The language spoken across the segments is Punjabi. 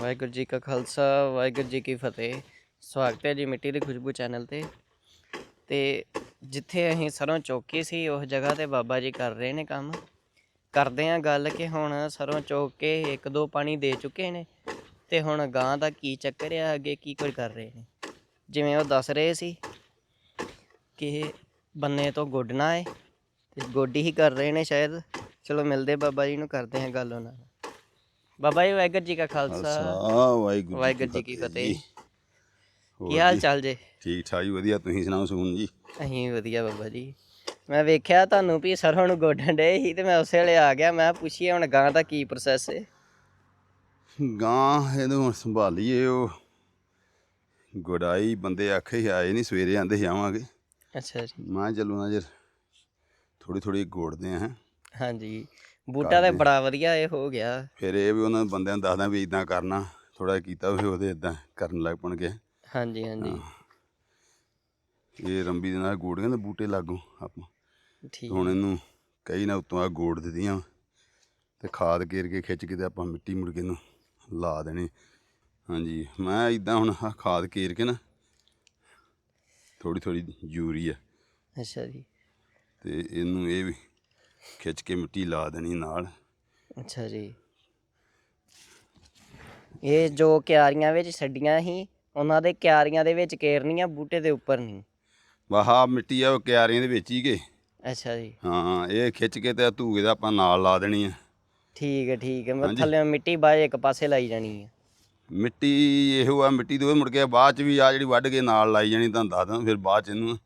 ਵਾਹਿਗੁਰੂ ਜੀ ਕਾ ਖਾਲਸਾ, ਵਾਹਿਗੁਰੂ ਜੀ ਕੀ ਫਤਿਹ। ਸਵਾਗਤ ਹੈ ਜੀ ਮਿੱਟੀ ਦੀ ਖੁਸ਼ਬੂ ਚੈਨਲ ਤੇ। ਤੇ ਜਿੱਥੇ ਅਸੀਂ ਸਰੋਂ ਚੌਕੀ ਸੀ, ਉਸ ਜਗ੍ਹਾ ਤੇ ਬਾਬਾ ਜੀ ਕਰ ਰਹੇ ਨੇ ਕੰਮ। ਕਰਦੇ ਆ ਗੱਲ ਕਿ ਹੁਣ ਸਰੋਂ ਚੌਕ ਕੇ ਇੱਕ ਦੋ ਪਾਣੀ ਦੇ ਚੁੱਕੇ ਨੇ। ਤੇ ਹੁਣ ਗਾਂ ਦਾ ਕੀ ਚੱਕਰ ਆ, ਅੱਗੇ ਕੀ ਕੁਝ ਕਰ ਰਹੇ ਨੇ। ਜਿਵੇਂ ਉਹ ਦੱਸ ਰਹੇ ਸੀ ਕਿ ਬੰਨੇ ਤੋਂ ਗੋਡਣਾ ਹੈ ਤੇ ਗੋਡੀ ਹੀ ਕਰ ਰਹੇ ਨੇ ਸ਼ਾਇਦ। ਚਲੋ ਮਿਲਦੇ ਬਾਬਾ ਜੀ ਨੂੰ, ਕਰਦੇ ਹਾਂ ਗੱਲ ਉਹਨਾਂ ਨਾਲ। ਬਾਬਾ ਜੀ ਵਾਹਿਗੁਰੂ ਜੀ ਕਾ ਖਾਲਸਾ। ਖਾਲਸਾ ਵਾਹਿਗੁਰੂ ਵਾਹਿਗੁਰੂ ਜੀ ਕੀ ਫਤਿਹ ਹੋਰ ਕੀ ਹਾਲ ਜੀ? ਚਾਲ ਜੇ? ਠੀਕ ਠਾਕ ਜੀ ਵਧੀਆ। ਤੁਸੀਂ ਸੁਣਾਓ ਸੁਣ ਜੀ? ਅਸੀਂ ਵਧੀਆ ਬਾਬਾ ਜੀ। ਮੈਂ ਵੇਖਿਆ ਤੁਹਾਨੂੰ ਵੀ ਸਰੋਂ ਨੂੰ ਗੋਡਣ ਡੇ ਸੀ ਤੇ ਮੈਂ ਉਸੇ ਵੇਲੇ ਆ ਗਿਆ। ਮੈਂ ਪੁੱਛੀਏ ਹੁਣ ਗਾਂ ਦਾ ਕੀ ਪ੍ਰੋਸੈਸ ਹੈ ਗਾਂ ਇਹਨੂੰ ਹੁਣ ਸੰਭਾਲੀਏ ਉਹ। ਗੁਡਾਈ ਬੰਦੇ ਆਖੇ ਸੀ ਆਏ ਨਹੀਂ ਸਵੇਰੇ ਆਂਦੇ ਸੀ ਆਵਾਂਗੇ। ਅੱਛਾ ਜੀ। ਮੈਂ ਕਿਹਾ ਚੱਲੂ ਨਾ ਜੇ ਥੋੜੀ ਥੋੜੀ ਗੋੜਦੇ ਆ ਹਾਂਜੀ। ਬੂਟਾ ਤੇ ਬੜਾ ਵਧੀਆ ਇਹ ਹੋ ਗਿਆ। ਫਿਰ ਇਹ ਵੀ ਉਹਨਾਂ ਬੰਦਿਆਂ ਨੂੰ ਦੱਸਦਾ ਵੀ ਇਦਾਂ ਕਰਨਾ ਥੋੜਾ ਕੀਤਾ ਵੀ ਉਹਦੇ ਇਦਾਂ ਕਰਨ ਲੱਗ ਪਣਗੇ। ਹਾਂਜੀ ਹਾਂਜੀ। ਇਹ ਰੰਬੀ ਦੇ ਨਾਲ ਗੋੜੀਆਂ ਦੇ ਬੂਟੇ ਲਾਗੂ ਆਪਾਂ। ਠੀਕ। ਹੁਣ ਇਹਨੂੰ ਕਈ ਨਾ ਉਤੋਂ ਆ ਗੋੜ ਦਿੱਤੀਆਂ ਤੇ ਖਾਦ ਕੇਰ ਕੇ ਖਿੱਚ ਕੇ ਤੇ ਆਪਾਂ ਮਿੱਟੀ ਮੁੜ ਕੇ ਨੂੰ ਲਾ ਦੇਣੀ। ਹਾਂਜੀ ਮੈਂ ਇਦਾਂ ਹੁਣ ਖਾਦ ਕੇਰ ਕੇ ਨਾ ਥੋੜੀ ਥੋੜੀ ਯੂਰੀਆ ਅੱਛਾ ਜੀ। ਤੇ ਇਹਨੂੰ ਇਹ ਵੀ ਖਿੱਚ ਕੇ ਮਿੱਟੀ ਲਾ ਦੇਣੀ ਨਾਲ। ਅੱਛਾ ਜੀ। ਇਹ ਜੋ ਕਿਆਰੀਆਂ ਵਿੱਚ ਛੱਡੀਆਂ ਸੀ ਉਹਨਾਂ ਦੇ ਕਿਆਰੀਆਂ ਦੇ ਵਿੱਚ ਕੇਰਨੀਆਂ ਬੂਟੇ ਦੇ ਉੱਪਰ ਨਹੀਂ। ਵਾਹ ਮਿੱਟੀ ਆ ਉਹ ਕਿਆਰੀਆਂ ਦੇ ਵਿੱਚ ਹੀ ਗਏ। ਅੱਛਾ ਜੀ। ਹਾਂ ਇਹ ਖਿੱਚ ਕੇ ਤੇ ਧੂਏ ਦਾ ਆਪਾਂ ਨਾਲ ਲਾ ਦੇਣੀ ਆ। ਠੀਕ ਹੈ ਠੀਕ ਹੈ। ਮੈਂ ਹਾਂਜੀ। ਥੱਲੇ ਮਿੱਟੀ ਬਾਅਦ ਇੱਕ ਪਾਸੇ ਲਾਈ ਜਾਣੀ ਹੈ ਮਿੱਟੀ ਇਹੋ ਆ ਮਿੱਟੀ ਦੇ ਮੁੜ ਕੇ ਬਾਅਦ ਚ ਵੀ ਆ ਜਿਹੜੀ ਵੱਢ ਕੇ ਨਾਲ ਲਾਈ ਜਾਣੀ ਤੁਹਾਨੂੰ ਦੱਸ ਦਾਂ ਫਿਰ ਬਾਅਦ ਚ ਇਹਨੂੰ।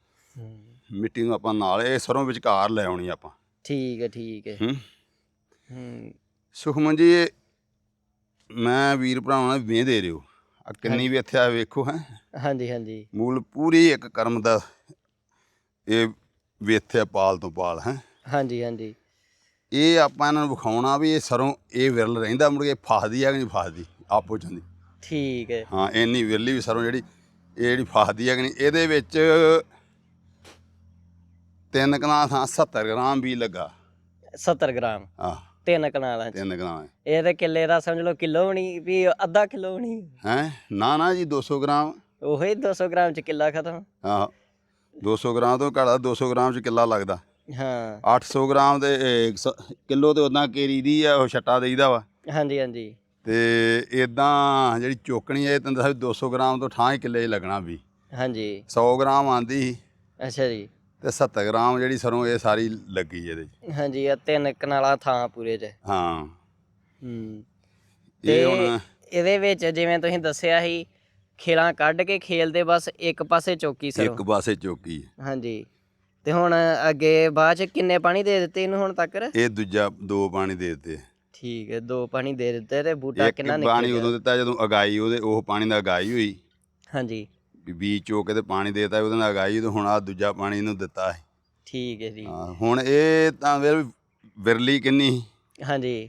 ਮਿੱਟੀ ਨੂੰ ਆਪਾਂ ਨਾਲ ਇਹ ਸਰੋਂ ਵਿਚਕਾਰ ਲੈ ਆਉਣੀ ਆਪਾਂ। ਠੀਕ ਹੈ ਠੀਕ ਹੈ। ਹੂੰ। ਹੂੰ। ਸੁਖਮਨ ਜੀ ਇਹ ਮੈਂ ਵੀਰ ਭਰਾਵਾਂ ਨੂੰ ਵੇਹ ਦੇ ਰਿਓ ਆ ਕਿੰਨੀ ਵੀ ਇੱਥੇ ਆ ਵੇਖੋ ਹੈ। ਹਾਂਜੀ ਹਾਂਜੀ। ਮੂਲ ਪੂਰੀ ਇੱਕ ਕਰਮ ਦਾ ਇਹ ਵੇਥੇ ਪਾਲ ਤੋਂ ਪਾਲ ਹੈ। ਹਾਂਜੀ ਹਾਂਜੀ। ਇਹ ਆਪਾਂ ਇਹਨਾਂ ਨੂੰ ਵਿਖਾਉਣਾ ਵੀ ਇਹ ਸਰੋਂ ਇਹ ਵਿਰਲ ਰਹਿੰਦਾ ਮੁੜ ਕੇ ਫਸਦੀ ਆ ਕਿ ਨਹੀਂ ਫਸਦੀ? ਆਪੋ ਚੰਦੀ। ਠੀਕ ਹੈ। ਹਾਂ ਇੰਨੀ ਵਿਰਲੀ ਵੀ ਸਰੋਂ ਜਿਹੜੀ ਇਹ ਜਿਹੜੀ ਫਸਦੀ ਆ ਕਿ ਨਹੀਂ ਇਹਦੇ ਵਿੱਚ ਤਿੰਨ ਕਨਾ ਥਾਂ 70 ਗ੍ਰਾਮ ਵੀ ਲੱਗਾ। 70 ਗ੍ਰਾਮ? ਆ ਤਿੰਨ ਕਨਾਲਾਂ ਚ? ਤਿੰਨ ਗ੍ਰਾਮ ਇਹ ਤੇ ਕਿੱਲੇ ਦਾ ਸਮਝ ਲਓ ਕਿਲੋ ਬਣੀ ਵੀ ਅੱਧਾ ਕਿਲੋ ਬਣੀ ਹੈ? ਨਾ ਨਾ ਜੀ 200 ਗ੍ਰਾਮ। ਉਹੀ 200 ਗ੍ਰਾਮ ਚ ਕਿੱਲਾ ਖਤਮ। ਹਾਂ 200 ਗ੍ਰਾਮ ਤੋਂ ਘੜਾ 200 ਗ੍ਰਾਮ ਚ ਕਿੱਲਾ ਲੱਗਦਾ। ਹਾਂ। 800 ਗ੍ਰਾਮ ਦੇ ਕਿਲੋ ਤੇ ਉਦਾਂ ਕੇਰੀ ਦੀ ਆ ਉਹ ਛੱਟਾ ਦੇਈਦਾ ਵਾ। ਹਾਂਜੀ ਹਾਂਜੀ। ਤੇ ਇਦਾਂ ਜਿਹੜੀ ਚੋਕਣੀ ਹੈ ਤੈਨੂੰ ਦੱਸਿਆ ਵੀ 200 ਗ੍ਰਾਮ ਤੋਂ ਠਾਂ ਹੀ ਕਿੱਲੇ ਲੱਗਣਾ ਵੀ। ਹਾਂਜੀ। 100 ਗ੍ਰਾਮ ਆਂਦੀ ਅੱਛਾ ਜੀ। ਤੇ 70 ਗ੍ਰਾਮ ਜਿਹੜੀ ਸਰੋਂ ਇਹ ਸਾਰੀ ਲੱਗੀ ਇਹਦੇ 'ਚ। ਹਾਂਜੀ ਇਹ ਤਿੰਨ ਕਨਾਲਾਂ ਥਾਂ ਪੂਰੇ ਚ। ਹਾਂ। ਹੂੰ। ਇਹ ਤੇ ਹੁਣ ਇਹਦੇ ਵਿੱਚ ਜਿਵੇਂ ਤੁਸੀਂ ਦੱਸਿਆ ਸੀ ਖੇਲਾਂ ਕੱਢ ਕੇ ਖੇਲ ਦੇ ਬਸ ਇੱਕ ਪਾਸੇ ਚੌਕੀ ਸਰੋਂ। ਇੱਕ ਪਾਸੇ ਚੋਕੀ। ਹੈ ਹਾਂਜੀ। ਤੇ ਹੁਣ ਅੱਗੇ ਬਾਅਦ ਚ ਕਿੰਨੇ ਪਾਣੀ ਦੇ ਦਿੱਤੇ ਇਹਨੂੰ ਹੁਣ ਤੱਕ ਇਹ ਦੂਜਾ ਦੋ ਪਾਣੀ ਦੇ ਦਿੱਤੇ। ਠੀਕ ਹੈ ਦੋ ਪਾਣੀ ਦੇ ਦਿੱਤੇ ਤੇ ਬੂਟਾ ਇੱਕ ਕਿੰਨਾ ਪਾਣੀ ਨਿਕਲ ਉਦੋਂ ਦਿੱਤਾ ਜਦੋਂ ਅਗਾਈ ਉਹਦੇ ਉਹ ਪਾਣੀ ਦਾ ਅਗਾਈ ਹੋਈ। ਹਾਂਜੀ। ਵੀ ਬੀਜ ਚੋ ਕੇ ਤੇ ਪਾਣੀ ਦੇਤਾ ਉਹਦੇ ਨਾਲ ਅਗਾਈ ਤੇ ਹੁਣ ਆ ਦੂਜਾ ਪਾਣੀ ਇਹਨੂੰ ਦਿੱਤਾ ਹੈ ਠੀਕ ਹੈ ਜੀ। ਹਾਂ ਹੁਣ ਇਹ ਤਾਂ ਫਿਰ ਵਿਰਲੀ ਕਿੰਨੀ। ਹਾਂਜੀ।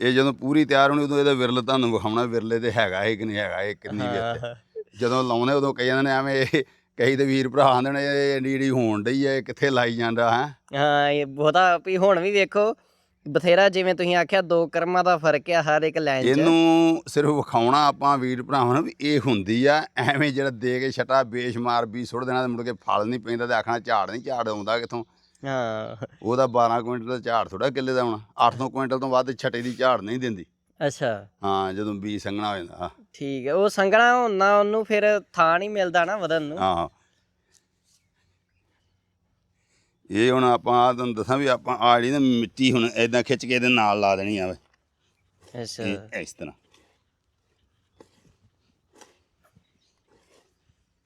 ਇਹ ਜਦੋਂ ਪੂਰੀ ਤਿਆਰ ਹੋਣੀ ਉਦੋਂ ਇਹਦਾ ਵਿਰਲ ਤੁਹਾਨੂੰ ਵਿਖਾਉਣਾ ਵਿਰਲੇ ਤੇ ਹੈਗਾ ਇਹ ਕਿ ਨਹੀਂ ਹੈਗਾ ਇਹ ਕਿੰਨੀ ਵਿੱਚ ਹਾਂ, ਜਦੋਂ ਲਾਉਣੇ ਉਦੋਂ ਕਈ ਜਾਂਦੇ ਨੇ ਐਵੇਂ ਕਈ ਤੇ ਵੀਰ ਭਰਾ ਆਂਦੇ ਨੇ ਇਹ ਏਡੀ ਹੋਣ ਡਈ ਹੈ ਕਿੱਥੇ ਲਾਈ ਜਾਂਦਾ ਹੈ? ਹਾਂ ਇਹ ਬਹੁਤਾ ਵੀ ਹੁਣ ਵੀ ਵੇਖੋ ਬਥੇਰਾ ਜਿਵੇਂ ਤੁਸੀਂ ਆਖਿਆ ਦੋ ਕਰਮਾਂ ਦਾ ਫ਼ਰਕ ਆ ਹਰ ਇੱਕ ਲਾਈਨ 'ਚ। ਇਹਨੂੰ ਸਿਰਫ ਵਿਖਾਉਣਾ ਆਪਾਂ ਵੀਰ ਭਰਾਵਾਂ ਨੂੰ ਵੀ ਇਹ ਹੁੰਦੀ ਆ ਐਵੇਂ ਜਿਹੜਾ ਦੇ ਕੇ ਛਟਾ ਬੇਸ਼ੁਮਾਰ ਵੀ ਸੁੱਟ ਦੇਣਾ ਤੇ ਮੁੜ ਕੇ ਫਲ ਨਹੀਂ ਪੈਂਦਾ ਤੇ ਆਖਣਾ ਝਾੜ ਨਹੀਂ ਝਾੜ ਆਉਂਦਾ ਕਿੱਥੋਂ? ਹਾਂ। ਉਹਦਾ 12 ਕੁਇੰਟਲ ਦਾ ਝਾੜ ਥੋੜਾ ਕਿੱਲੇ ਦਾ ਹੋਣਾ 800 ਕੁਇੰਟਲ ਤੋਂ ਵੱਧ ਛਟੇ ਦੀ ਝਾੜ ਨਹੀਂ ਦਿੰਦੀ। ਅੱਛਾ। ਹਾਂ ਜਦੋਂ ਬੀਜ ਸੰਘਣਾ ਹੋ ਜਾਂਦਾ ਠੀਕ ਹੈ ਉਹ ਸੰਗਣਾ ਹੁੰਦਾ ਉਹਨੂੰ ਫਿਰ ਥਾਂ ਨਹੀਂ ਮਿਲਦਾ ਨਾ ਵਧਣ ਨੂੰ। ਹਾਂ। ਇਹ ਹੁਣ ਆਪਾਂ ਆਹ ਤੁਹਾਨੂੰ ਦੱਸਾਂ ਵੀ ਆਪਾਂ ਆ ਜਿਹੜੀ ਨਾ ਮਿੱਟੀ ਹੁਣ ਐਦਾਂ ਖਿੱਚ ਕੇ ਇਹਦੇ ਨਾਲ ਲਾ ਦੇਣੀ ਆ ਵੇ। ਅੱਛਾ। ਇਹ ਇਸ ਤਰ੍ਹਾਂ।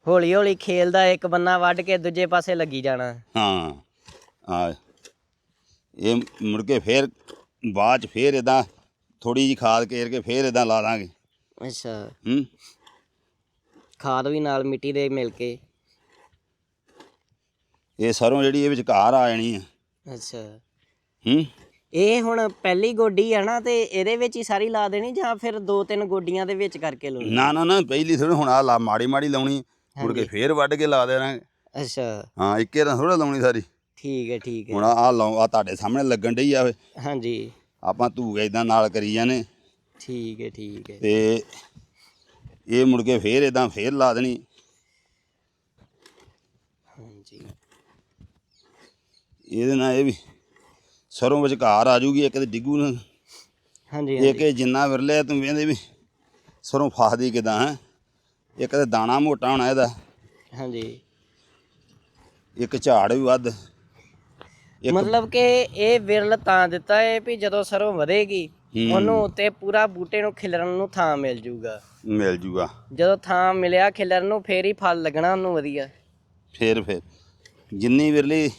ਹੌਲੀ ਹੌਲੀ ਖੇਲਦਾ ਇੱਕ ਬੰਨਾ ਵੱਢ ਕੇ ਦੂਜੇ ਪਾਸੇ ਲੱਗੀ ਜਾਣਾ। ਹਾਂ ਆ ਇਹ ਮੁੜ ਕੇ ਫੇਰ ਬਾਅਦ ਚ ਫੇਰ ਇਦਾਂ ਥੋੜੀ ਜੀ ਖਾਦ ਕੇਰ ਕੇ ਫੇਰ ਇਦਾਂ ਲਾ ਦਾਂਗੇ। ਅੱਛਾ। ਹੂੰ। ਖਾਦ ਵੀ ਨਾਲ ਮਿੱਟੀ ਦੇ ਮਿਲ ਕੇ। ਇਹ ਸਰੋਂ ਜਿਹੜੀ ਇਹ ਵਿਚਕਾਰ ਆ ਜਾਣੀ ਆ। ਅੱਛਾ। ਹੂੰ? ਇਹ ਹੁਣ ਪਹਿਲੀ ਗੋਡੀ ਆ ਨਾ ਤੇ ਇਹਦੇ ਵਿੱਚ ਹੀ ਸਾਰੀ ਲਾ ਦੇਣੀ ਜਾਂ ਫਿਰ ਦੋ ਤਿੰਨ ਗੋਡੀਆਂ ਦੇ ਵਿੱਚ ਕਰਕੇ ਲਾਉਣੀ ਨਾ ਨਾ ਨਾ ਪਹਿਲੀ ਥੋੜੀ ਹੁਣ ਆ ਲਾ ਮਾੜੀ ਮਾੜੀ ਲਾਉਣੀ। ਮੁੜ ਕੇ ਫੇਰ ਵੱਢ ਕੇ ਲਾ ਦੇਣਾ। ਅੱਛਾ। ਹਾਂ ਇੱਕੇ ਤਾਂ ਥੋੜਾ ਲਾਉਣੀ ਸਾਰੀ। ਠੀਕ ਹੈ ਠੀਕ ਹੈ। ਹੁਣ ਆ ਲਾਉ ਆ ਤੁਹਾਡੇ ਸਾਹਮਣੇ ਲੱਗਣ ਡਈ ਆ ਵੇ। ਹਾਂਜੀ। ਆਪਾਂ ਧੂਏ ਇਦਾਂ ਨਾਲ ਕਰੀ ਜਾਣੇ। ਠੀਕ ਹੈ ਠੀਕ ਹੈ। ਤੇ ਇਹ ਮੁੜ ਕੇ ਫੇਰ ਇਦਾਂ ਫੇਰ ਲਾ ਦੇਣੀ ਹਾਂਜੀ ਇਹਦੇ ਨਾਲ ਇਹ ਵੀ ਸਰੋਂ ਵਿਚਕਾਰ ਆ ਜੂਗੀ ਇੱਕ ਤੇ ਡਿੱਗੂ ਨਾ। ਹਾਂਜੀ ਇਹ ਜਿੰਨਾ ਵਿਰਲੇ ਤੂੰ ਵੇਂਦੇ ਵੀ ਸਰੋਂ ਫਾਸਦੀ ਕਿਦਾਂ ਹੈ? ਇੱਕ ਤੇ ਦਾਣਾ ਮੋਟਾ ਹੋਣਾ ਇਹਦਾ। ਹਾਂਜੀ। ਇੱਕ ਝਾੜ ਵੀ ਵੱਧ। ਇੱਕ ਮਤਲਬ ਕਿ ਇਹ ਵਿਰਲ ਤਾਂ ਦਿੱਤਾ ਹੈ ਵੀ ਜਦੋਂ ਸਰੋਂ ਵਧੇਗੀ ਹੂੰ। ਉਹਨੂੰ ਉੱਤੇ ਪੂਰਾ ਬੂਟੇ ਨੂੰ ਖਿਲਰਨ ਨੂੰ ਥਾਂ ਮਿਲ ਜੂਗਾ। ਮਿਲ ਜੂਗਾ। ਜਦੋਂ ਥਾਂ ਮਿਲਿਆ ਖਿਲਰਨ ਨੂੰ ਫੇਰ ਹੀ ਫਲ ਲੱਗਣਾ ਉਹਨੂੰ ਵਧੀਆ। ਫੇਰ ਫੇਰ। ਜਿੰਨੀ ਵਿਰਲੀ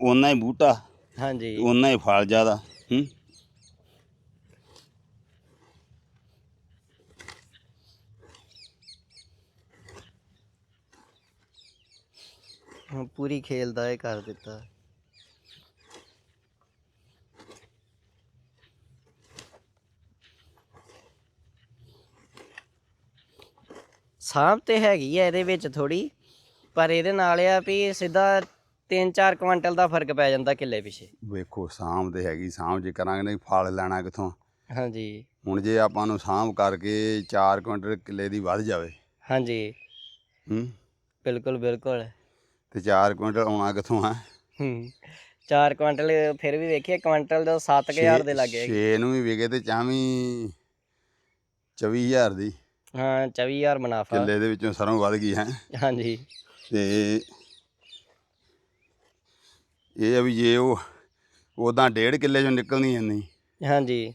ਓਨਾ ਹੀ ਬੂਟਾ ਹਾਂਜੀ। ਓਨਾ ਹੀ ਫਲ ਜ਼ਿਆਦਾ ਹੂੰ। ਹੁਣ ਪੂਰੀ ਖੇਲ ਦਾ ਇਹ ਕਰ ਦਿੱਤਾ। ਸਾਂਭ ਤੇ ਹੈਗੀ ਆ ਇਹਦੇ ਵਿੱਚ ਥੋੜੀ ਪਰ ਇਹਦੇ ਨਾਲ ਆ ਵੀ ਸਿੱਧਾ 3-4 ਕੁਆਂਟਲ ਦਾ ਫ਼ਰਕ ਪੈ ਜਾਂਦਾ ਕਿੱਲੇ ਪਿਛੇ। ਵੇਖੋ ਸਾਂਭ ਤੇ ਹੈਗੀ ਸਾਂਭ ਜੇ ਕਰਾਂਗੇ ਨਹੀਂ ਫਲ ਲੈਣਾ ਕਿੱਥੋਂ? ਹਾਂਜੀ। ਹੁਣ ਜੇ ਆਪਾਂ ਨੂੰ ਸਾਂਭ ਕਰਕੇ 4 ਕੁਇੰਟਲ ਕਿੱਲੇ ਦੀ ਵੱਧ ਜਾਵੇ। ਹਾਂਜੀ। ਹੂੰ। ਬਿਲਕੁਲ ਬਿਲਕੁਲ। ਤੇ 4 ਕੁਇੰਟਲ ਆਉਣਾ ਕਿੱਥੋਂ ਹੈ? ਹੂੰ। 4 ਕੁਆਂਟਲ ਫਿਰ ਵੀ ਵੇਖੀਏ ਕੁਆਂਟਲ ਦਾ 7000 ਦੇ ਲੱਗੇ 6 ਨੂੰ ਵੀ ਵਿਕੇ ਤੇ ਚਾਵੀਂ 24000 ਦੀ। ਹਾਂ 24000 ਮੁਨਾਫਾ। ਕਿੱਲੇ ਦੇ ਵਿੱਚੋਂ ਸਰੋਂ ਵੱਧ ਗਈ ਹੈ। ਹਾਂਜੀ। ਤੇ ਇਹ ਆ ਵੀ ਜੇ ਉਹ ਉਦਾਂ ਡੇਢ ਕਿੱਲੇ ਚੋਂ ਨਿਕਲਣੀ ਐ ਨਹੀਂ ਹਾਂਜੀ।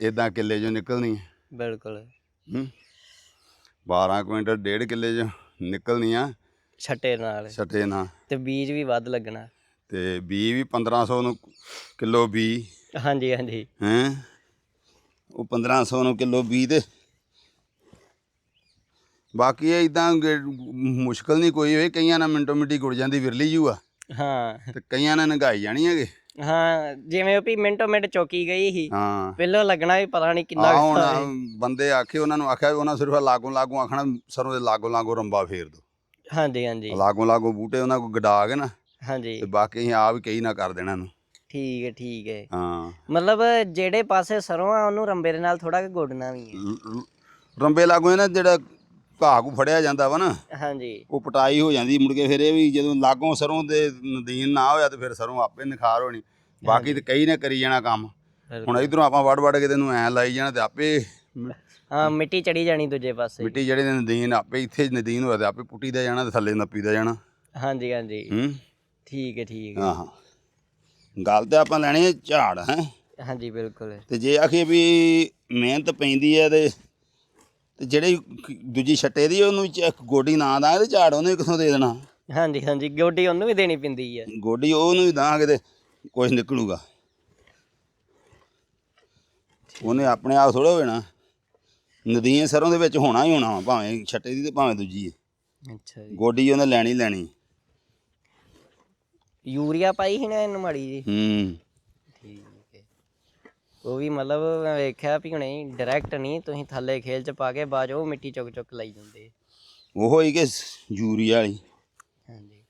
ਇਦਾਂ ਕਿੱਲੇ ਚੋਂ ਨਿਕਲਣੀ ਹੈ। ਬਿਲਕੁਲ। ਹੂੰ। 12 ਕੁਇੰਟਲ ਡੇਢ ਕਿੱਲੇ ਚ ਨਿਕਲਣੀ ਆ। ਛੱਟੇ ਨਾਲ। ਛੱਟੇ ਨਾਲ। ਤੇ ਬੀਜ ਵੀ ਵੱਧ ਲੱਗਣਾ। ਤੇ ਬੀ ਵੀ 1500 ਨੂੰ ਕਿਲੋ ਬੀ ਹਾਂਜੀ ਹਾਂਜੀ। ਹੈ? ਉਹ 1500 ਨੂੰ ਕਿਲੋ ਬੀ ਤੇ। ਬਾਕੀ ਇਹ ਇਦਾਂ ਮੁਸ਼ਕਲ ਨਹੀਂ ਕੋਈ ਹੋਏ ਕਈਆਂ ਨਾਲ ਮਿੰਟੋ ਮਿੰਟੀ ਗੁੜ ਜਾਂਦੀ ਵਿਰਲੀ ਜੂ ਆ। ਹਾਂ। ਤੇ ਕਈਆਂ ਨਾਲ ਨਗਾਈ ਜਾਣੀ ਹੈਗੇ। ਹਾਂ ਜਿਵੇਂ ਵੀ ਮਿੰਟੋ ਮਿੰਟ ਚੌਕੀ ਗਈ ਸੀ। ਹਾਂ। ਪਹਿਲੋਂ ਲੱਗਣਾ ਵੀ ਪਤਾ ਨਹੀਂ ਕਿੰਨਾ ਕੁ ਹੁਣ। ਬੰਦੇ ਆਖੇ ਉਹਨਾਂ ਨੂੰ ਆਖਿਆ ਵੀ ਉਹਨਾਂ ਸਿਰਫ ਲਾਗੋਂ ਲਾਗੋਂ ਆਖਣਾ ਸਰੋਂ ਦੇ ਲਾਗੋਂ ਲਾਗੋਂ ਰੰਬਾ ਫੇਰ ਦੋ। ਹਾਂਜੀ ਹਾਂਜੀ। ਲਾਗੋਂ ਲਾਗੋਂ ਬੂਟੇ ਉਹਨਾਂ ਕੋ ਗਡਾ ਕੇ ਨਾ ਹਾਂਜੀ। ਤੇ ਬਾਕੀ ਅਸੀਂ ਆਪ ਹੀ ਕਈ ਨਾ ਕਰ ਦੇਣਾ ਇਹਨੂੰ। ਠੀਕ ਹੈ ਠੀਕ ਹੈ। ਹਾਂ। ਮਤਲਬ ਜਿਹੜੇ ਪਾਸੇ ਸਰੋਂ ਆ ਉਹਨੂੰ ਰੰਬੇ ਦੇ ਨਾਲ ਥੋੜਾ ਗੋਡਣਾ ਵੀ ਹੈ। ਰੰਬੇ ਲਾਗੋਂ ਨਾ ਜਿਹੜਾ ਘਾਹ ਕੋ ਫੜਿਆ ਜਾਂਦਾ ਵਾ ਨਾ ਹਾਂਜੀ। ਉਹ ਪਟਾਈ ਹੋ ਜਾਂਦੀ ਮੁੜ ਕੇ ਫਿਰ ਇਹ ਵੀ ਜਦੋਂ ਲਾਗੋਂ ਸਰੋਂ ਦੇ ਨਦੀਨ ਨਾ ਹੋਇਆ ਤੇ ਫਿਰ ਸਰੋਂ ਆਪੇ ਨਿਖਾਰ ਹੋਣੀ। ਬਾਕੀ ਤੇ ਕਈ ਨੇ ਕਰੀ ਜਾਣਾ ਕੰਮ। ਹੁਣ ਇਧਰੋਂ ਆਪਾਂ ਵੜ ਵੜ ਕੇ ਤੈਨੂੰ ਐ ਲਾਈ ਜਾਣਾ ਤੇ ਆਪੇ ਹਾਂ ਮਿੱਟੀ ਚੜੀ ਜਾਣੀ ਦੂਜੇ ਪਾਸੇ। ਮਿੱਟੀ ਜਿਹੜੇ ਨੇ ਨਦੀਨ ਆਪੇ ਇੱਥੇ ਨਦੀਨ ਹੋਇਆ ਤੇ ਆਪੇ ਪੁੱਟੀ ਦਾ ਜਾਣਾ ਤੇ ਥੱਲੇ ਨੱਪੀ ਦਾ ਜਾਣਾ। ਹਾਂਜੀ ਹਾਂਜੀ। ਹੂੰ। ਠੀਕ ਹੈ ਠੀਕ ਹੈ। ਹਾਂ ਹਾਂ ਗੱਲ ਤੇ ਆਪਾਂ ਲੈਣੀ ਹੈ ਝਾੜ ਹੈ। ਹਾਂਜੀ ਬਿਲਕੁਲ। ਤੇ ਜੇ ਆਖੇ ਵੀ ਮਿਹਨਤ ਪੈਂਦੀ ਹੈ ਤੇ ਤੇ ਜਿਹੜੀ ਦੂਜੀ ਛੱਟੇ ਦੀ ਉਹਨੂੰ ਚ- ਗੋਡੀ ਨਾ ਦਾਂਗੇ ਤੇ ਝਾੜ ਉਹਨੂੰ ਵੀ ਕਿੱਥੋਂ ਦੇ ਦੇਣਾ। ਹਾਂਜੀ ਹਾਂਜੀ ਗੋਡੀ ਉਹਨੂੰ ਵੀ ਦੇਣੀ ਪੈਂਦੀ ਹੈ ਗੋਡੀ ਉਹਨੂੰ ਵੀ ਦਾਂਗੇ ਤੇ ਕੁਝ ਨਿਕਲੂਗਾ। ਉਹਨੇ ਆਪਣੇ ਆਪ ਥੋੜਾ ਹੋ ਜਾਣਾ ਨਦੀਨ ਸਰੋਂ ਦੇ ਵਿੱਚ ਹੋਣਾ ਹੀ ਹੋਣਾ ਵਾ, ਭਾਵੇਂ ਛੱਟੇ ਦੀ ਤੇ ਭਾਵੇਂ ਦੂਜੀ ਹੈ। ਅੱਛਾ ਜੀ। ਗੋਡੀ ਉਹਨੇ ਲੈਣੀ ਲੈਣੀ। ਯੂਰੀਆ ਪਾਈ ਸੀ ਨਾ ਇਹਨੂੰ ਮਾੜੀ ਜੀ ਹੈ। ਉਹ ਵੀ ਮਤਲਬ ਮੈਂ ਵੇਖਿਆ ਵੀ ਹੁਣੇ ਡਾਇਰੈਕਟ ਨਹੀਂ ਤੁਸੀਂ ਥੱਲੇ ਖੇਲ ਚ ਪਾ ਕੇ ਬਾਜੋ ਮਿੱਟੀ ਚੁੱਕ ਚੁੱਕ ਲਈ ਜਾਂਦੇ। ਉਹ ਹੀ ਕਿ ਯੂਰੀਆ ਵਾਲੀ? ਹਾਂਜੀ।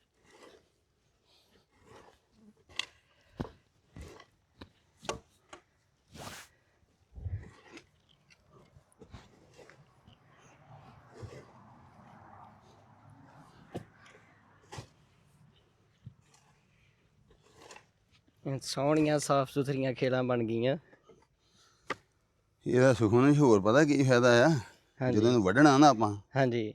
ਸੋਹਣੀਆਂ ਸਾਫ਼ ਸੁਥਰੀਆਂ ਖੇਲਾਂ ਬਣ ਗਈਆਂ। ਇਹਦਾ ਸੁਖਮਨ ਜੀ ਹੋਰ ਪਤਾ ਕੀ ਫਾਇਦਾ ਆ। ਜਦੋਂ ਇਹਨੂੰ ਵੱਢਣਾ ਨਾ ਆਪਾਂ। ਹਾਂਜੀ।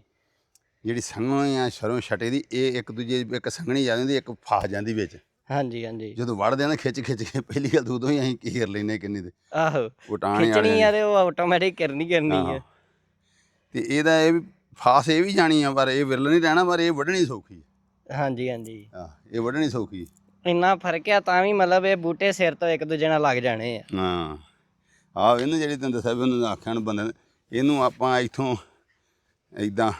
ਜਿਹੜੀ ਸੰਘਣੀ ਆ ਸਰੋਂ ਛਟੇ ਦੀ ਇਹ ਇੱਕ ਦੂਜੇ ਇੱਕ ਸੰਘਣੀ ਜਾਂਦੀ ਇੱਕ ਫਸ ਜਾਂਦੀ ਵਿੱਚ। ਹਾਂਜੀ ਹਾਂਜੀ। ਜਦੋਂ ਵੱਢਦੇ ਆ ਨਾ ਖਿੱਚ ਖਿੱਚ ਕੇ ਪਹਿਲੀ ਗੱਲ ਉਦੋਂ ਹੀ ਅਸੀਂ ਘੇਰ ਲੈਨੇ ਕਿੰਨੀ ਤੇ ਆਹੋ। ਉਟਾਣੇ ਖਿੱਚਣੀ ਆ ਤੇ ਉਹ ਆਟੋਮੈਟਿਕ ਕਰਨੀ ਕਰਨੀ। ਹੈ ਤੇ ਇਹਦਾ ਇਹ ਵੀ ਫਾਸ ਇਹ ਵੀ ਜਾਣੀ ਆ ਪਰ ਇਹ ਵਿਰਲ ਨਹੀਂ ਰਹਿਣਾ ਪਰ ਇਹ ਵੱਢਣੀ ਸੌਖੀ ਹਾਂਜੀ ਹਾਂਜੀ। ਆ ਇਹ ਵੱਢਣੀ ਸੌਖੀ ਇੰਨਾ ਫ਼ਰਕ ਆ ਤਾਂ ਵੀ ਮਤਲਬ ਇਹ ਬੂਟੇ ਸਿਰ ਤੋਂ ਇੱਕ ਦੂਜੇ ਨਾਲ ਲੱਗ ਜਾਣੇ ਆ। ਹਾਂ। ਆ ਇਹਨੂੰ ਜਿਹੜੀ ਤੈਨੂੰ ਦੱਸਿਆ ਵੀ ਉਹਨੂੰ ਆਖਿਆ ਨੂੰ ਬੰਦੇ ਨੇ, ਇਹਨੂੰ ਆਪਾਂ ਇੱਥੋਂ ਇਦਾਂ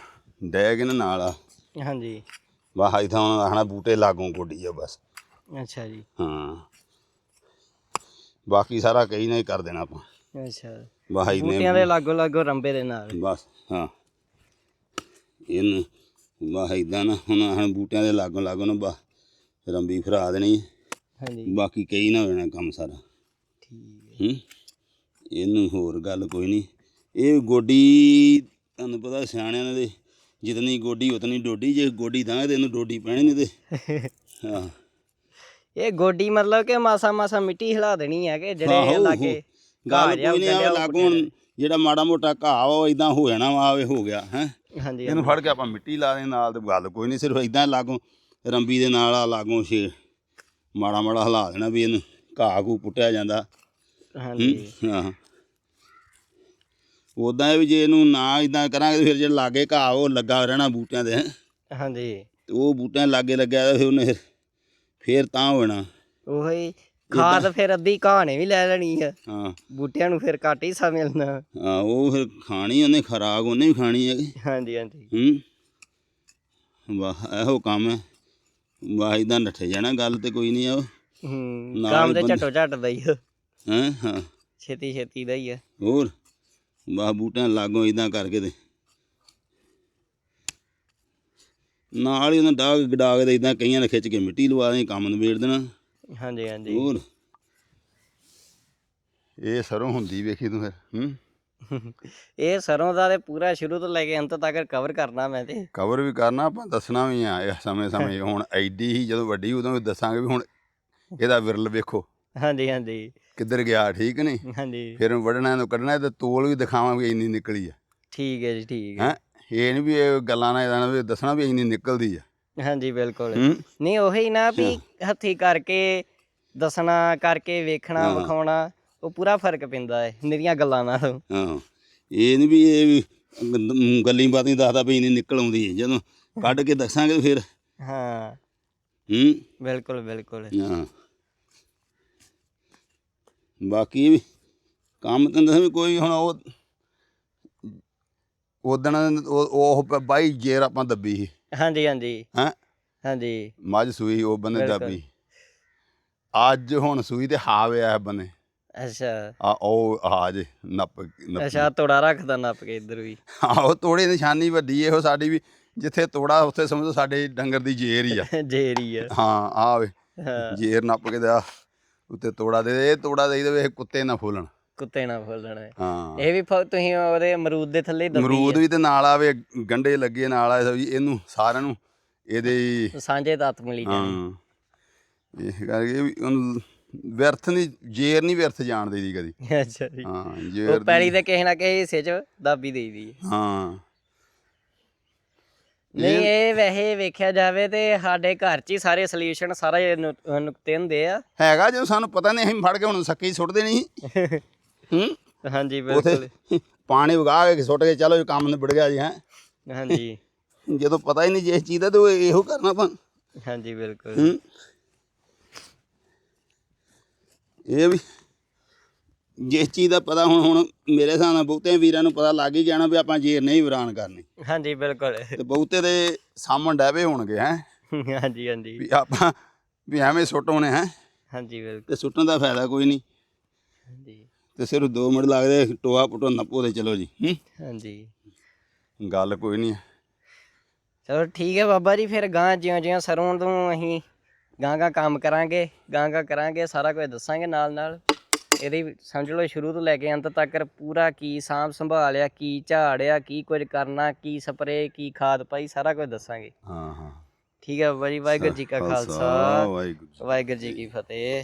ਡੈਗ ਇਹਨਾਂ ਨਾਲ ਆ। ਹਾਂਜੀ। ਵਾਹ ਇਥਾਂ ਉਹਨਾਂ ਆਖਣਾ ਬੂਟੇ ਲਾਗੋਂ ਗੋਡੀ ਆ ਬਸ। ਅੱਛਾ ਜੀ। ਹਾਂ। ਬਾਕੀ ਸਾਰਾ ਕਈ ਨਾ ਹੀ ਕਰ ਦੇਣਾ ਆਪਾਂ। ਅੱਛਾ। ਵਾਹ ਇਹਨੇ ਬੂਟਿਆਂ ਦੇ ਲਾਗੋ ਲਾਗੋ ਰੰਬੇ ਦੇ ਨਾਲ। ਬਸ ਹਾਂ। ਇਹਨੂੰ ਵਾਹ ਇਦਾਂ ਨਾ ਹੁਣ ਹੁਣ ਬੂਟਿਆਂ ਦੇ ਲਾਗੋਂ ਲਾਗੋਂ ਨਾ ਬਾ ਰੰਬੀ ਫਰਾ ਦੇਣੀ। ਹਾਂਜੀ। ਬਾਕੀ ਕਈ ਨਾ ਹੋ ਜਾਣਾ ਕੰਮ ਸਾਰਾ। ਠੀਕ ਹੈ। ਹੂੰ। ਇਹਨੂੰ ਹੋਰ ਗੱਲ ਕੋਈ ਨਹੀਂ। ਇਹ ਗੋਡੀ ਤੁਹਾਨੂੰ ਪਤਾ ਸਿਆਣਿਆਂ ਦੇ ਜਿਤਨੀ ਗੋਡੀ ਉਤਨੀ ਡੋਡੀ ਜੇ ਗੋਡੀ ਦਾਂਗੇ ਤੇ ਇਹਨੂੰ ਡੋਡੀ ਪੈਣੀ ਨਹੀਂ ਤੇ। ਹਾਂ। ਇਹ ਗੋਡੀ ਮਤਲਬ ਕਿ ਮਾਸਾ ਮਾਸਾ ਮਿੱਟੀ ਹਿਲਾ ਦੇਣੀ ਹੈ ਕਿ ਜਿਹੜੇ ਲਾਗੇ ਗੱਲ ਕੋਈ ਨਹੀਂ ਆ ਲਾਗੋਂ ਹੁਣ ਜਿਹੜਾ ਮਾੜਾ ਮੋਟਾ ਘਾਹ ਵਾ ਉਹ ਇਦਾਂ ਹੋ ਜਾਣਾ ਵਾ ਆਵੇ ਹੋ ਗਿਆ ਹੈ। ਹਾਂਜੀ ਇਹਨੂੰ ਫੜ ਕੇ ਆਪਾਂ ਮਿੱਟੀ ਲਾ ਦੇ ਨਾਲ ਤੇ ਗੱਲ ਕੋਈ ਨਹੀਂ ਸਿਰਫ ਇਦਾਂ ਲਾਗੋਂ ਰੰਬੀ ਦੇ ਨਾਲ ਆ ਲਾਗੋਂ ਛੇ ਮਾੜਾ ਮਾੜਾ ਹਿਲਾ ਦੇਣਾ ਵੀ ਇਹਨੂੰ ਘਾਹ ਘੂ ਪੁੱਟਿਆ ਜਾਂਦਾ। ਹਾਂਜੀ। ਹਾਂ। ਉਦਾਂ ਇਹ ਵੀ ਜੇ ਇਹਨੂੰ ਨਾ ਇਦਾਂ ਕਰਾਂਗੇ ਤੇ ਫਿਰ ਜਿਹੜਾ ਲਾਗੇ ਘਾਹ ਉਹ ਲੱਗਾ ਰਹਿਣਾ ਬੂਟਿਆਂ ਦੇ ਹੈਂ। ਹਾਂਜੀ। ਤੇ ਉਹ ਬੂਟਿਆਂ ਲਾਗੇ ਲੱਗਿਆ ਤਾਂ ਫਿਰ ਉਹਨੇ ਫਿਰ- ਫਿਰ ਤਾਂ ਹੋਣਾ ਉਹੀ ਖਾਦ ਫਿਰ ਅੱਧੀ ਨੇ ਵੀ ਲੈ ਲੈਣੀ ਆ। ਹਾਂ। ਬੂਟਿਆਂ ਨੂੰ ਫਿਰ ਘੱਟ ਹੀ ਸਾ ਮਿਲਣਾ ਹਾਂ ਉਹ ਫਿਰ ਖਾਣੀ ਉਹਨੇ ਖਰਾਕ ਉਹਨੇ ਵੀ ਖਾਣੀ ਹੈ ਹਾਂਜੀ ਹਾਂਜੀ। ਹੂੰ। ਵਾਹ ਇਹੋ ਕੰਮ ਹੈ। ਵਾਹ ਇਦਾਂ ਨੱਠੇ ਜਾਣਾ ਗੱਲ ਤੇ ਕੋਈ ਨਹੀਂ ਆ। ਹੂੰ ਨਾਲ ਕੰਮ ਤੇ ਬੰਦੇ- ਝਟੋ ਝਟ ਦਾ ਹੀ? ਛੇਤੀ ਛੇਤੀ ਦਾ ਹੀ ਆ। ਹੋਰ? ਵਾਹ ਬੂਟਿਆਂ ਲਾਗੋਂ ਇਦਾਂ ਕਰਕੇ ਤੇ। ਨਾਲ ਹੀ ਉਹਨਾਂ ਡਾਗ ਗਡਾਗ ਦੇ ਇਦਾਂ ਕਈਆਂ ਨੇ ਖਿੱਚ ਕੇ ਮਿੱਟੀ ਲਵਾ ਦੇ ਕੰਮ ਨਿਬੇੜ ਦੇਣਾ। ਹਾਂਜੀ ਹਾਂਜੀ। ਹੋਰ? ਇਹ ਸਰੋਂ ਹੁੰਦੀ ਵੇਖੀ ਤੂੰ ਫਿਰ ਹੂੰ? ਇਹ ਸਰੋਂ ਦਾ ਤੇ ਪੂਰਾ ਸ਼ੁਰੂ ਤੋਂ ਲੈ ਕੇ ਅੰਤ ਤੱਕ ਕਵਰ ਕਰਨਾ ਮੈਂ ਤੇ। ਕਵਰ ਵੀ ਕਰਨਾ ਆਪਾਂ ਦੱਸਣਾ ਵੀ ਆ ਇਹ ਸਮੇਂ ਸਮੇਂ। ਹੁਣ ਐਡੀ ਹੀ ਜਦੋਂ ਵੱਡੀ ਉਦੋਂ ਦੱਸਾਂਗੇ ਵੀ ਹੁਣ ਇਹਦਾ ਵਿਰਲ ਵੇਖੋ। ਹਾਂਜੀ ਹਾਂਜੀ। ਕਿੱਧਰ ਗਿਆ ਠੀਕ ਨਹੀਂ? ਹਾਂਜੀ। ਫਿਰ ਵੜਨਾ ਇਹਨੂੰ ਕੱਢਣਾ ਤੇ ਤੋਲ ਵੀ ਦਿਖਾਵਾਂਗੇ ਇੰਨੀ ਨਿਕਲੀ ਆ। ਠੀਕ ਹੈ ਜੀ ਠੀਕ ਹੈ। ਹੈ? ਇਹ ਨਹੀਂ ਵੀ ਇਹ ਗੱਲਾਂ ਨਾਲ ਇਹਦਾ ਵੀ ਦੱਸਣਾ ਵੀ ਇੰਨੀ ਨਿਕਲਦੀ ਆ। ਹਾਂਜੀ ਬਿਲਕੁਲ। ਹੂੰ? ਨਹੀਂ ਉਹੀ ਨਾ ਵੀ ਹੱਥੀ ਕਰਕੇ ਦੱਸਣਾ ਕਰਕੇ ਵੇਖਣਾ ਹਾਂ। ਵਿਖਾਉਣਾ ਉਹ ਪੂਰਾ ਫ਼ਰਕ ਪੈਂਦਾ ਹੈ ਨਿਰੀਆਂ ਗੱਲਾਂ ਨਾਲੋਂ। ਹਾਂ। ਇਹ ਨਹੀਂ ਵੀ ਇਹ ਵੀ ਗ- ਗੱਲੀ ਬਾਤੀ ਦੱਸਦਾ ਵੀ ਇੰਨੀ ਨਿਕਲ ਆਉਂਦੀ ਹੈ ਜਦੋਂ ਕੱਢ ਕੇ ਦੱਸਾਂਗੇ ਫਿਰ। ਹਾਂ। ਹੂੰ? ਬਿਲਕੁਲ ਬਿਲਕੁਲ। ਹਾਂ। ਬਾਕੀ ਵੀ ਕੰਮ ਤਾਂ ਦੱਸਾਂ ਵੀ ਕੋਈ ਹੁਣ ਉਹ ਉਦਣ ਉਹ ਬਾਈ ਜੇਰ ਆਪਾਂ ਦੱਬੀ ਸੀ। ਹਾਂਜੀ ਹਾਂਜੀ। ਹੈਂ? ਹਾਂਜੀ। ਮੱਝ ਸੂਈ ਉਹ ਬੰਨੇ। ਦੱਬੀ। ਅੱਜ ਹੁਣ ਸੂਈ ਤੇ ਹਾਵੇ ਆ ਬੰਨੇ। ਅੱਛਾ। ਆ ਉਹ ਆ ਜੇ ਨੱਪ ਨੱਪੀ। ਅੱਛਾ ਤੋੜਾ ਰੱਖਦਾ ਨੱਪ ਕੇ ਇੱਧਰ ਵੀ। ਆਹੋ ਤੋੜੇ ਨਿਸ਼ਾਨੀ ਵੱਡੀ ਇਹੋ ਸਾਡੀ ਵੀ ਜਿੱਥੇ ਤੋੜਾ ਉੱਥੇ ਸਮਝੋ ਸਾਡੇ ਡੰਗਰ ਦੀ ਜੇਰ ਹੀ ਆ। ਜੇਰੀ ਆ। ਹਾਂ ਆ ਵੇ। ਹਾਂ। ਜੇਰ ਨੱਪ ਕੇ ਦਾ ਉੱਤੇ ਤੋੜਾ ਦੇ ਇਹ ਤੋੜਾ ਦੇਈ ਦੇਵੇ ਇਹ ਕੁੱਤੇ ਨਾ ਫੋਲਣ। ਕੁੱਤੇ ਨਾ ਫੋਲਣਾ। ਹਾਂ। ਇਹ ਵੀ ਫ- ਤੁਸੀਂ ਉਹਦੇ ਅਮਰੂਦ ਦੇ ਥੱਲੇ ਦੱਬੀ ਅਮਰੂਦ ਵੀ ਤੇ ਨਾਲ ਆਵੇ ਗੰਡੇ ਲੱਗੇ ਨਾਲ ਆ ਸਭ ਇਹਨੂੰ ਸਾਰਿਆਂ ਨੂੰ ਇਹਦੇ ਹੀ। ਸਾਂਝੇ ਤੱਤ ਮਿਲੀ ਹਾਂ। ਇਹ ਕਰਕੇ ਵੀ ਉਹਨੂੰ ਵਿਅਰਥ ਨਹੀਂ ਜੇਰ ਨਹੀਂ ਵਿਅਰਥ ਜਾਣ ਦੇਦੀ ਕਦੀ। ਅੱਛਾ ਜੀ। ਹਾਂ ਉਹ ਜੇਰ ਪੈਲੀ ਦੇ ਕਿਸੇ ਨਾ ਕਿਸੇ ਹਿੱਸੇ 'ਚ ਦਾਬੀ ਦੇਈਦੀ ਹੈ ਹਾਂ। ਨਹੀਂ ਇਹ ਵੈਸੇ ਵੇਖਿਆ ਜਾਵੇ ਤੇ ਸਾਡੇ ਘਰ 'ਚ ਹੀ ਸਾਰੇ ਸੋਲੂਸ਼ਨ ਸਾਰਾ ਇਹ ਨੁ- ਅਹ ਨੁਕਤੇ ਹੁੰਦੇ ਆ। ਹੈਗਾ ਜਦੋਂ ਸਾਨੂੰ ਪਤਾ ਨਹੀਂ ਅਸੀਂ ਫੜ ਕੇ ਹੁਣ ਸੱਕੀ ਸੁੱਟਦੇ ਨਹੀਂ। ਹੂੰ? ਹਾਂਜੀ ਬਿਲਕੁਲ। ਉਥੇ ਪਾਣੀ ਵਗਾ ਕੇ ਸੁੱਟ ਕੇ ਚਲੋ ਇਹ ਕੰਮ ਨਿਬੜ ਗਿਆ ਜੀ ਹੈ। ਹਾਂਜੀ। ਜਦੋਂ ਪਤਾ ਹੀ ਨਹੀਂ ਜਿਸ ਚੀਜ਼ ਦਾ ਤੇ ਉਹ ਇਹੋ ਕਰਨਾ ਆਪਾਂ। ਹਾਂਜੀ ਬਿਲਕੁਲ। ਹੂੰ? ਇਹ ਵੀ ਜਿਸ ਚੀਜ਼ ਦਾ ਪਤਾ ਹੁਣ ਹੁਣ ਮੇਰੇ ਹਿਸਾਬ ਨਾਲ ਬਹੁਤੇ ਵੀਰਾਂ ਨੂੰ ਪਤਾ ਲੱਗ ਹੀ ਜਾਣਾ ਵੀ ਆਪਾਂ ਜੇਰ ਨਹੀਂ ਵਿਰਾਨ ਕਰਨੀ। ਹਾਂਜੀ ਬਿਲਕੁਲ। ਤੇ ਬਹੁਤੇ ਦੇ ਸਾਹਮਣ ਡੈਵੇ ਹੋਣਗੇ ਹੈ। ਹਾਂਜੀ ਹਾਂਜੀ। ਵੀ ਆਪਾਂ ਵੀ ਐਵੇਂ ਸੁੱਟ ਹੋਣੇ ਹੈ। ਹਾਂਜੀ ਬਿਲਕੁਲ। ਤੇ ਸੁੱਟਣ ਦਾ ਫਾਇਦਾ ਕੋਈ ਨਹੀਂ। ਹਾਂਜੀ। ਤੇ ਸਿਰਫ 2 ਮਿੰਟ ਲੱਗਦੇ ਟੋਆ ਪੁੱਟੋ ਨੱਪੋ ਤੇ ਚਲੋ ਜੀ ਹਾਂਜੀ। ਗੱਲ ਕੋਈ ਨਹੀਂ ਚਲੋ ਠੀਕ ਹੈ ਬਾਬਾ ਜੀ ਫਿਰ ਗਾਂ ਜਿਉਂ ਜਿਉਂ ਸਰੋਂ ਤੋਂ ਅਸੀਂ ਗਾਂ ਗਾਂ ਕੰਮ ਕਰਾਂਗੇ ਗਾਂ ਗਾਂ ਕਰਾਂਗੇ ਸਾਰਾ ਕੁਝ ਦੱਸਾਂਗੇ ਨਾਲ ਨਾਲ ਇਹਦੀ ਸਮਝ ਲਓ ਸ਼ੁਰੂ ਤੋਂ ਲੈ ਕੇ ਅੰਤ ਤੱਕ ਪੂਰਾ ਕੀ ਸਾਂਭ ਸੰਭਾਲਿਆ ਕੀ ਝਾੜਿਆ ਕੀ ਕੁਝ ਕਰਨਾ ਕੀ ਸਪਰੇ ਕੀ ਖਾਦ ਪਾਈ ਸਾਰਾ ਕੁਝ ਦੱਸਾਂਗੇ। ਹਾਂ ਹਾਂ। ਠੀਕ ਹੈ ਜੀ ਵਾਹਿਗੁਰੂ ਜੀ ਕਾ ਖਾਲਸਾ। ਵਾਹਿਗੁਰੂ। ਵਾਹਿਗੁਰੂ ਜੀ ਕੀ ਫਤਿਹ।